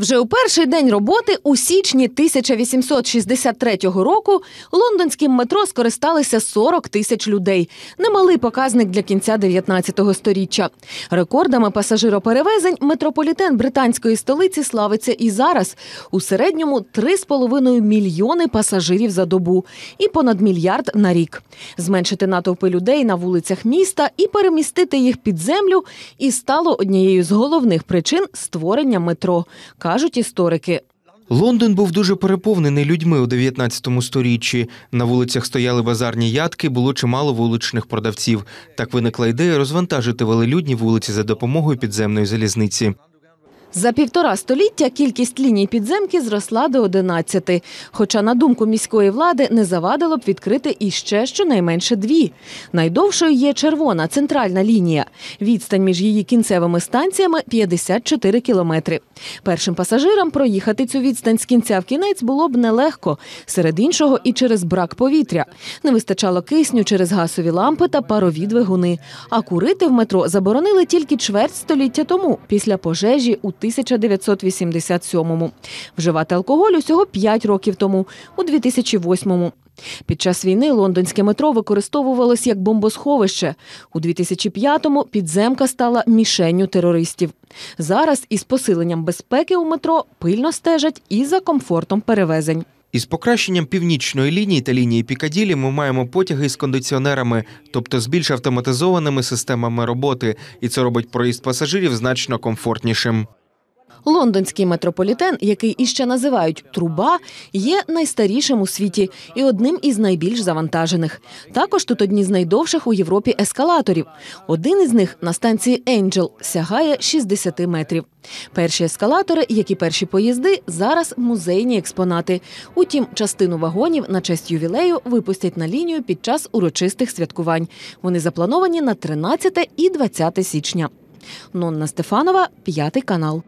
Вже у перший день роботи у січні 1863 року лондонським метро скористалися 40 тисяч людей. Немалий показник для кінця 19 століття. Рекордами пасажироперевезень метрополітен британської столиці славиться і зараз. У середньому 3,5 мільйони пасажирів за добу і понад мільярд на рік. Зменшити натовпи людей на вулицях міста і перемістити їх під землю і стало однією з головних причин створення метро, кажуть історики. Лондон був дуже переповнений людьми у 19 сторіччі. На вулицях стояли базарні ядки, було чимало вуличних продавців. Так виникла ідея розвантажити велелюдні вулиці за допомогою підземної залізниці. За півтора століття кількість ліній підземки зросла до 11. Хоча, на думку міської влади, не завадило б відкрити іще щонайменше дві. Найдовшою є червона центральна лінія. Відстань між її кінцевими станціями 54 кілометри. Першим пасажирам проїхати цю відстань з кінця в кінець було б нелегко. Серед іншого і через брак повітря. Не вистачало кисню через газові лампи та парові двигуни. А курити в метро заборонили тільки чверть століття тому, після пожежі у 1987-му. Вживати алкоголь усього 5 років тому, у 2008-му. Під час війни лондонське метро використовувалось як бомбосховище. У 2005-му підземка стала мішенню терористів. Зараз із посиленням безпеки у метро пильно стежать і за комфортом перевезень. Із покращенням північної лінії та лінії Пікаділі ми маємо потяги з кондиціонерами, тобто з більш автоматизованими системами роботи, і це робить проїзд пасажирів значно комфортнішим. Лондонський метрополітен, який іще називають труба, є найстарішим у світі і одним із найбільш завантажених. Також тут одні з найдовших у Європі ескалаторів. Один із них на станції Енджел сягає 60 метрів. Перші ескалатори, як і перші поїзди, зараз музейні експонати. Утім, частину вагонів на честь ювілею випустять на лінію під час урочистих святкувань. Вони заплановані на 13 і 20 січня. Нонна Стефанова, п'ятий канал.